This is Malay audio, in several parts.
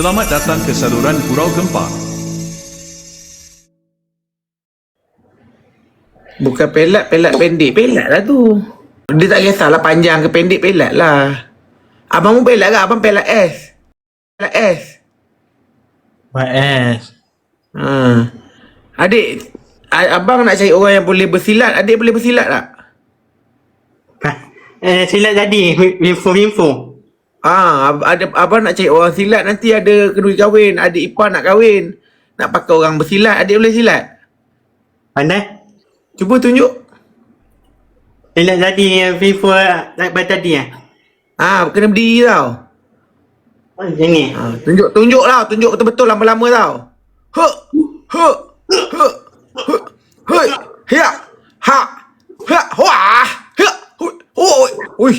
Selamat datang ke saluran Gurau Gempar. Bukan pelat, pelat pendek. Pelat lah tu. Dia tak kisahlah panjang ke pendek, pelat lah. Abang mu pelat ke? Abang pelat S. Pelat S. YS. Ha. Adik, abang nak cari orang yang boleh bersilat. Adik boleh bersilat tak? Eh, silat jadi. Info-info. Ah, ab- ada abang nak cari orang silat nanti ada kedua kahwin, adik ipar nak kahwin. Nak pakai orang bersilat, adik boleh silat. Pandai? Cuba tunjuk. Silat jadi info nak baca tadi eh. Ah, kena berdiri tau. Oh, macam ni. Ha, tunjuk tunjuk lah, tunjuk betul-betul lama-lama tau. He, he, he, he, ya, ha, ha, wah, ha, hui, hui.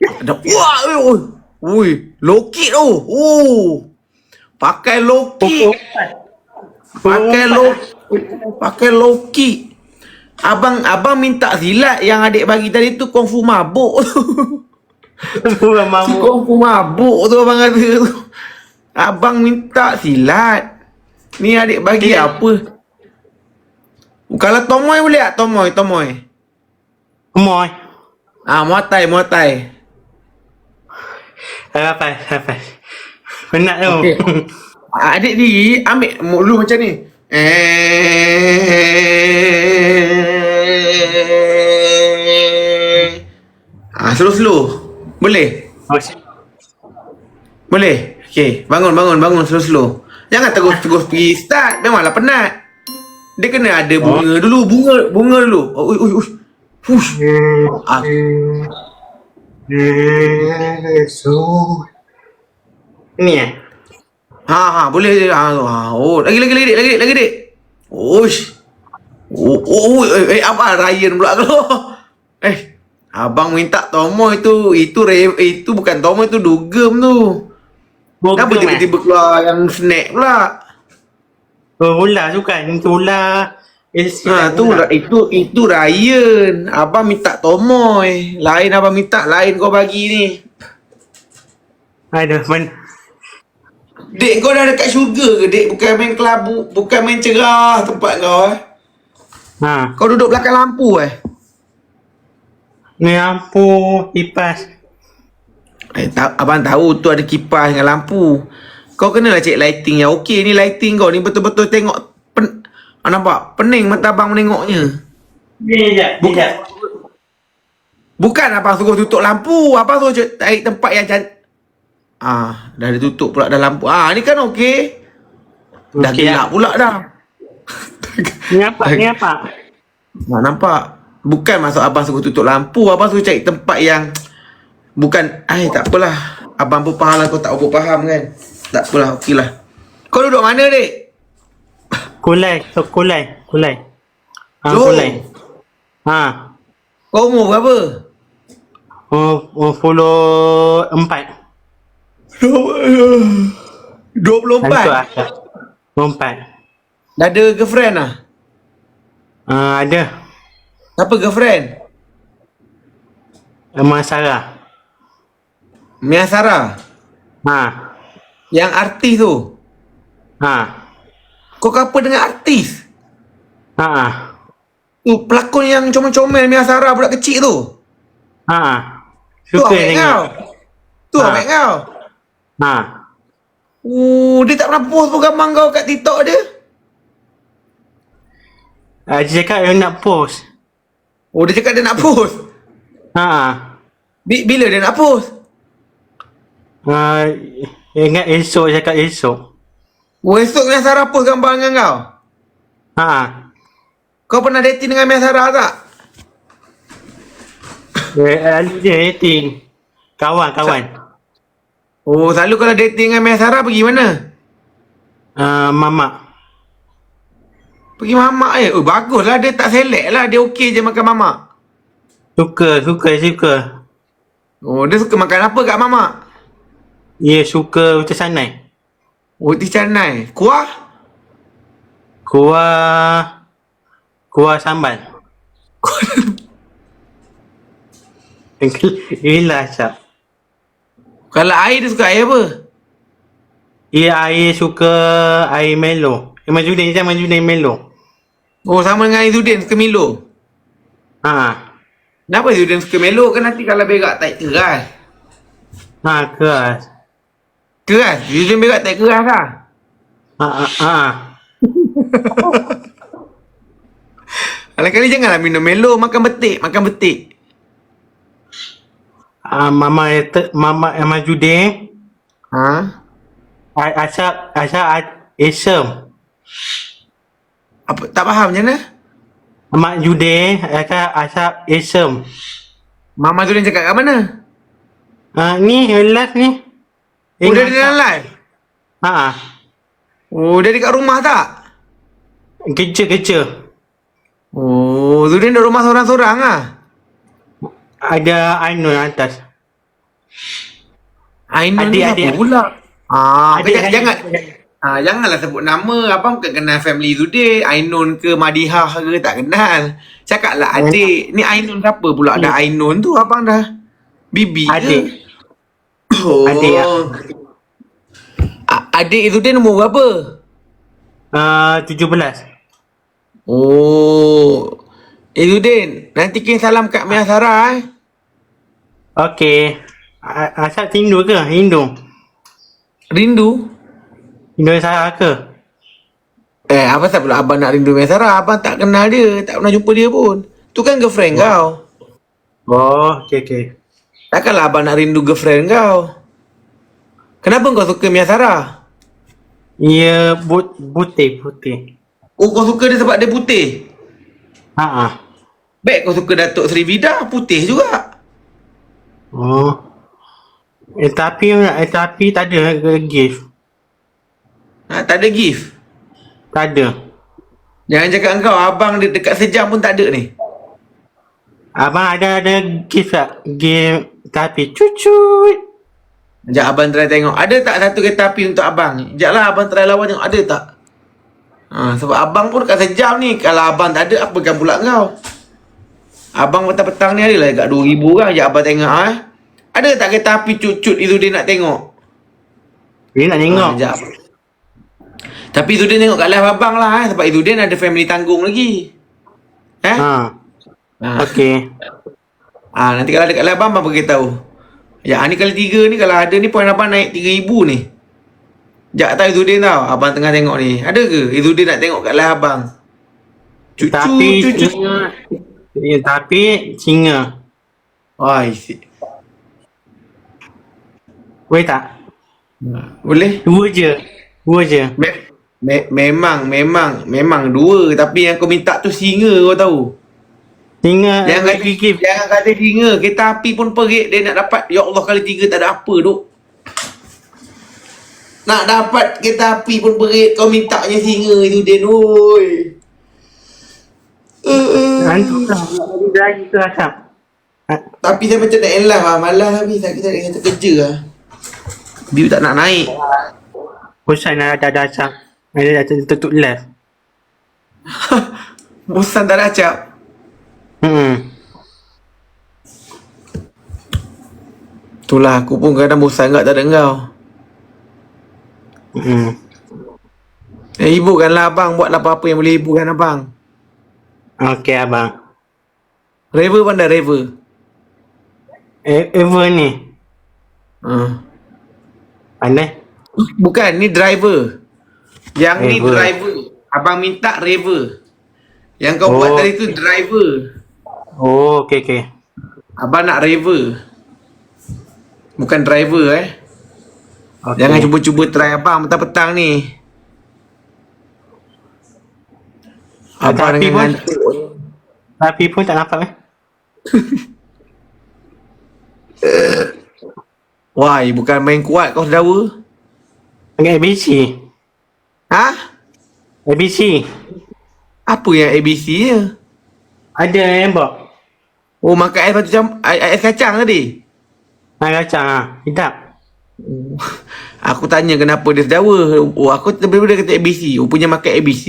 Ada wah, ui, ui, ui, loki tu, oh, pakai loki, pakai loki, pakai loki. Abang abang minta silat yang adik bagi tadi tu kungfu mabuk. Mamu. kongfu mabuk tu abang kata tu. Abang minta silat. Ni adik bagi Silat. apa? Kalau tomoy boleh tak? Tomoy, tomoy. Kemoy. Ah, muay thai, Apa? Apa? Penat tu. Okey. Ah, Adik diri ambil mulu macam ni. Eh. Ah, slow-slow. Boleh? Oh, si- Boleh? Okey, bangun, bangun, bangun slow-slow. Jangan terus-terus pergi start. Memanglah penat. Dia kena ada bunga dulu, bunga bunga dulu. Oh, ui, ui, ui. Fush. Ah, So. Ni eh? ha ha, boleh ha, ha. Oh, lagi lagi lagi lagi lagi dik. Ush. Oh, oh, oh, eh, eh, apa Ryan pula tu? Eh, abang minta tomoy tu. Itu re, itu bukan tomoy tu dugem tu. Kenapa Bogem eh? tiba-tiba keluar yang snack pula? Oh, ular suka. Eh, Ha tu lah itu itu Ryan. Abang minta tomoy. Lain abang minta lain kau bagi ni. Aduh, man. Dek kau dah dekat syurga ke dek? Bukan main kelabu, bukan main cerah tempat kau eh. Ha. Kau duduk belakang lampu eh. Ni lampu kipas. Eh, ta- abang tahu tu ada kipas dengan lampu. Kau kenalah cek lighting yang okey ni lighting kau ni betul-betul tengok ah, nampak pening mata abang menengoknya. Ni je, ni je. Bukan abang suruh tutup lampu. Abang suruh tarik tempat yang cantik. Ah, dah ada tutup pula dah lampu. Ah, ni kan okey. Dah Okey, gelap pula dah. Ni apa? Ni apa? Nah, nampak? Bukan maksud abang suruh tutup lampu. Abang suruh cari tempat yang... Bukan... Ay, tak apalah. Abang pun faham lah. Kau tak apa faham kan? Tak apalah. Okey lah. Kau duduk mana, dek? Kulai, so kulai, kulai. Ha, Jom. kulai. Ha. Kau umur berapa? Oh, oh, puluh empat. 24. Tentu lah. Puluh empat. Dah ada girlfriend lah? Uh, ada. Siapa girlfriend? Emma Sarah. Mia Sarah. Ha. Yang artis tu. Ha. Kau couple dengan artis? Ha. Tu pelakon yang comel-comel Mia Sarah budak kecil tu. Ha. Tu Suka ambil kau. Tu Ha. ambil kau. Ha. Oh, dia tak pernah post pun gambar kau kat TikTok dia. Uh, dia cakap dia nak post. Oh, dia cakap dia nak post. Ha. Bi- Bila dia nak post? Uh, ingat esok cakap esok. Oh, esok Mia Sarah post gambar dengan kau. Ha. Kau pernah dating dengan Mia Sarah tak? Lalu dia dating. Kawan, kawan. Oh, selalu kalau dating dengan Mia Sarah pergi mana? Uh, mama. Pergi mamak je. Oh, baguslah. Dia tak select lah. Dia okey je makan mamak. Suka, suka, suka. Oh, dia suka makan apa kat mamak? Dia suka utus sanai. Roti canai. Kuah? Kuah Kuah sambal Gila asap Kalau air dia suka air apa? Ia air suka air melo. Emang Judin sama Judin melo. Oh sama dengan Izudin suka Milo. Ha. Kenapa Izudin suka Milo kan nanti kalau berak tak keras. Ha keras. Keras. Izudin berak tak keras lah. Ha ha. ha. Kali-kali janganlah minum Milo, makan betik, makan betik. Ah, mama itu mama mama Judin. Ha? Asap asap a- esem. Apa tak faham macam mana? Mak Judin asap asap esem. Mama Izudin cakap kat mana? Ah ni last ni. Oh, dia di dalam live. Ha. Oh, dia dekat rumah tak? Kerja kerja. Oh, Zudin duduk rumah seorang-seorang ah. Ada Ainul atas. Ainul Adik, adik. pula? Ah, Adik, adik. jangan. Ah, janganlah sebut nama. Abang bukan kenal family Zudin. Ainun ke Madihah ke tak kenal. Cakaplah adik. Ni Ainun siapa pula? Ada Ainun tu abang dah. Bibi ke? Oh. Adik, ah. A- adik Zudin nombor berapa? Ah 17. Oh. Eh Zudin, nanti kirim salam kat Mia Sarah eh. Okey. A- Asap tindu ke? Hindung. Rindu? Hindung saya ke? Eh, apa tak pula abang nak rindu Mia Sarah? Abang tak kenal dia. Tak pernah jumpa dia pun. Tu kan girlfriend kau. Oh, okey okey. Takkanlah abang nak rindu girlfriend kau. Kenapa kau suka Mia Sarah? Ia but putih putih. Oh, kau suka dia sebab dia putih? Ha ah. Baik kau suka Datuk Sri Vida, putih juga. Oh. Eh tapi eh, tapi tak ada gift. Ha, tak ada gift. Tak ada. Jangan cakap kau, abang dia dekat sejam pun tak ada ni. Abang ada ada gift tak? Gift tapi cucut. Sekejap abang try tengok. Ada tak satu kereta api untuk abang? Sekejap lah abang try lawan tengok. Ada tak? Ha, sebab abang pun dekat sejam ni. Kalau abang tak ada, apa kan pula kau? Abang petang-petang ni adalah dekat 2,000 orang. Sekejap abang tengok eh. Ada tak kereta api cucut itu dia nak tengok? Dia nak tengok. Ha, sekejap. Tapi Izudin tengok kat live abang lah eh. Sebab Izudin ada family tanggung lagi. Eh? Ha. Ha. Okey. Ah nanti kalau dekat live abang, abang beritahu. Ya, ni kali tiga ni kalau ada ni poin abang naik 3000 ni. Sekejap tahu Izudin tau. Abang tengah tengok ni. Ada ke Izudin nak tengok kat live abang? Cucu, Tapi cucu. singa. Ya, tapi singa. Wah, isi. Boleh tak? Boleh? Dua je. Dua je. Me- me- memang, memang, memang dua. Tapi yang kau minta tu singa kau tahu. Singa Jangan kata, gift. jangan kata singa. Kereta api pun perit dia nak dapat. Ya Allah kali tiga tak ada apa duk. Nak dapat kereta api pun perit. Kau mintanya singa itu Din. Oi. Hantu lah. Ke asap. Tapi saya macam nak end live lah. Malas tapi saya kita nak kerja lah. View tak nak naik. Bosan dah ada ada asap. Ada dah tutup live. Bosan tak ada acap. Hmm. Itulah aku pun kadang bosan kat tak ada kau. Hmm. Eh, hiburkanlah abang. Buatlah apa-apa yang boleh hiburkan abang. Okey abang. Rever pandai Rever. Eh, Ever ni. Uh. Pandai? Bukan, ni driver. Yang ni Rever. driver. Abang minta Rever. Yang kau buat Oh. tadi tu driver. Oh, okey okey. Abang nak Rever. Bukan driver eh. Okay. Jangan cuba-cuba try abang petang-petang ni. Ah, Abang tapi dengan pun- ngantuk. Tapi pun tak nampak eh. Wah, bukan main kuat kau saudara. Dengan ABC. Ha? ABC. Apa yang ABC je? Ada embok. Oh, makan ais batu cam ais, ais kacang tadi. Nak kacang ah. Sedap. Aku tanya kenapa dia sedawa. Oh, aku tiba-tiba dia kata ABC. Oh, punya makan ABC.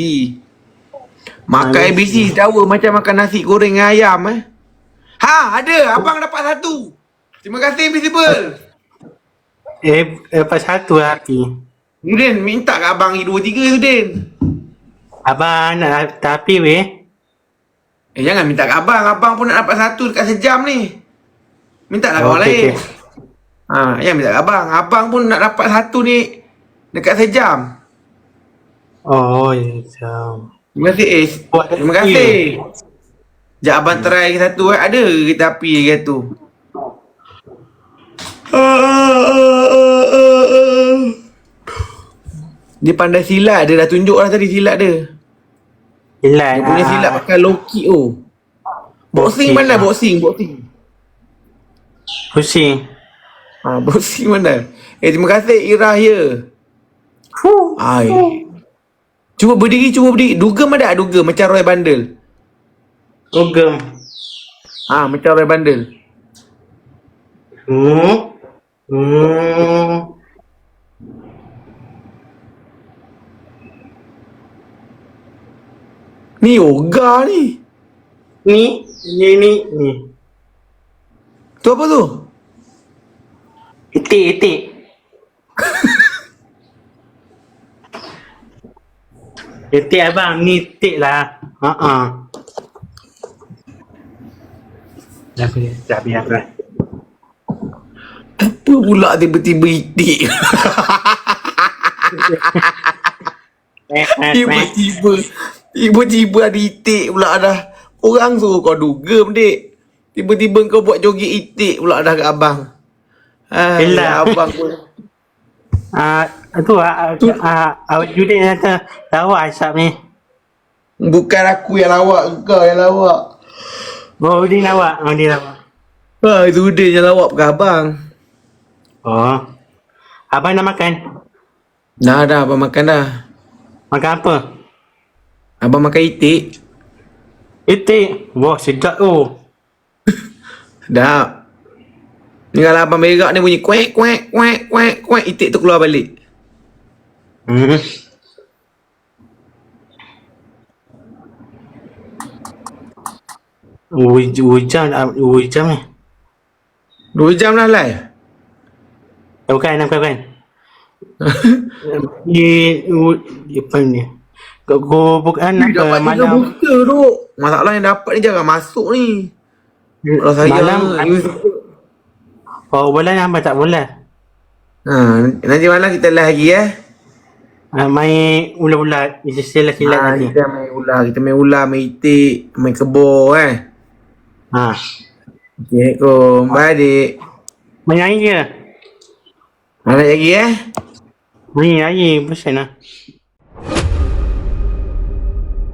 Makan Ah, ABC sedawa macam makan nasi goreng dengan ayam eh. Ha, ada. Abang dapat satu. Terima kasih Invisible. Eh, lepas satu hati. Ni Din, minta kat abang ni dua tiga tu Din. Abang nak tapi weh. Eh jangan minta kat abang. Abang pun nak dapat satu dekat sejam ni. Minta lah kat orang Okey, lain. okey. Ha, jangan minta kat abang. Abang pun nak dapat satu ni dekat sejam. Oh, ya. So. Terima kasih Is. Buat Terima kasih. Sekejap abang try lagi satu eh. Ada ke kereta api lagi satu? Dia pandai silat. Dia dah tunjuk lah tadi silat dia. Hilang. Dia punya silat pakai low kick tu. Boxing mana ah. boxing? Boxing. Pusing. Ha, boxing mana? Eh, terima kasih Ira ya. Ai. Cuba berdiri, cuba berdiri. Dugem ada tak dugem? Macam Roy Bundle. Ogem. Ha, macam Roy Bundle. Hmm. Hmm. Ni yoga ni. Ni, ni, ni, ni. Tu apa tu? Itik, itik. itik abang, ni itik lah. Ha-ha. Dah biar, dah biar lah. Apa pula tiba-tiba itik? Tiba-tiba. Tiba-tiba ada itik pula dah. Orang suruh kau dugem, dek. Tiba-tiba kau buat joget itik pula dah kat abang. Ah, Yelah. abang pun. Ah, tu ah, ah, awak Judin kata lawak asap ni. Bukan aku yang lawak, kau yang lawak. Oh, dia lawak. Oh, dia lawak. Ha, itu dia yang lawak bukan abang. Oh. Abang nak makan? Dah dah, abang makan dah. Makan apa? Abang makan itik. Itik. Wah, sedap tu. Dah. Ni kalau abang berak ni bunyi kuek, kuek, kuek, kuek, kuek. Itik tu keluar balik. Hmm. Huj, hujan, hujan ni. Dua jam live. Eh, bukan, bukan, bukan. Di, hu- di apa ni? Kau go bukan dapat tiga malam. booster tu. Masalah yang dapat ni jangan masuk ni. Kalau saya malam, oh bola nampak tak bola? Ha, nanti malam kita live lagi eh. Ah, main ular-ular, istilah silat Ha, nanti. kita main ular, kita main ular, main itik, main kebo eh. Ha. Assalamualaikum. Bye adik. Main air je. Mana lagi eh? Main air, bosan lah.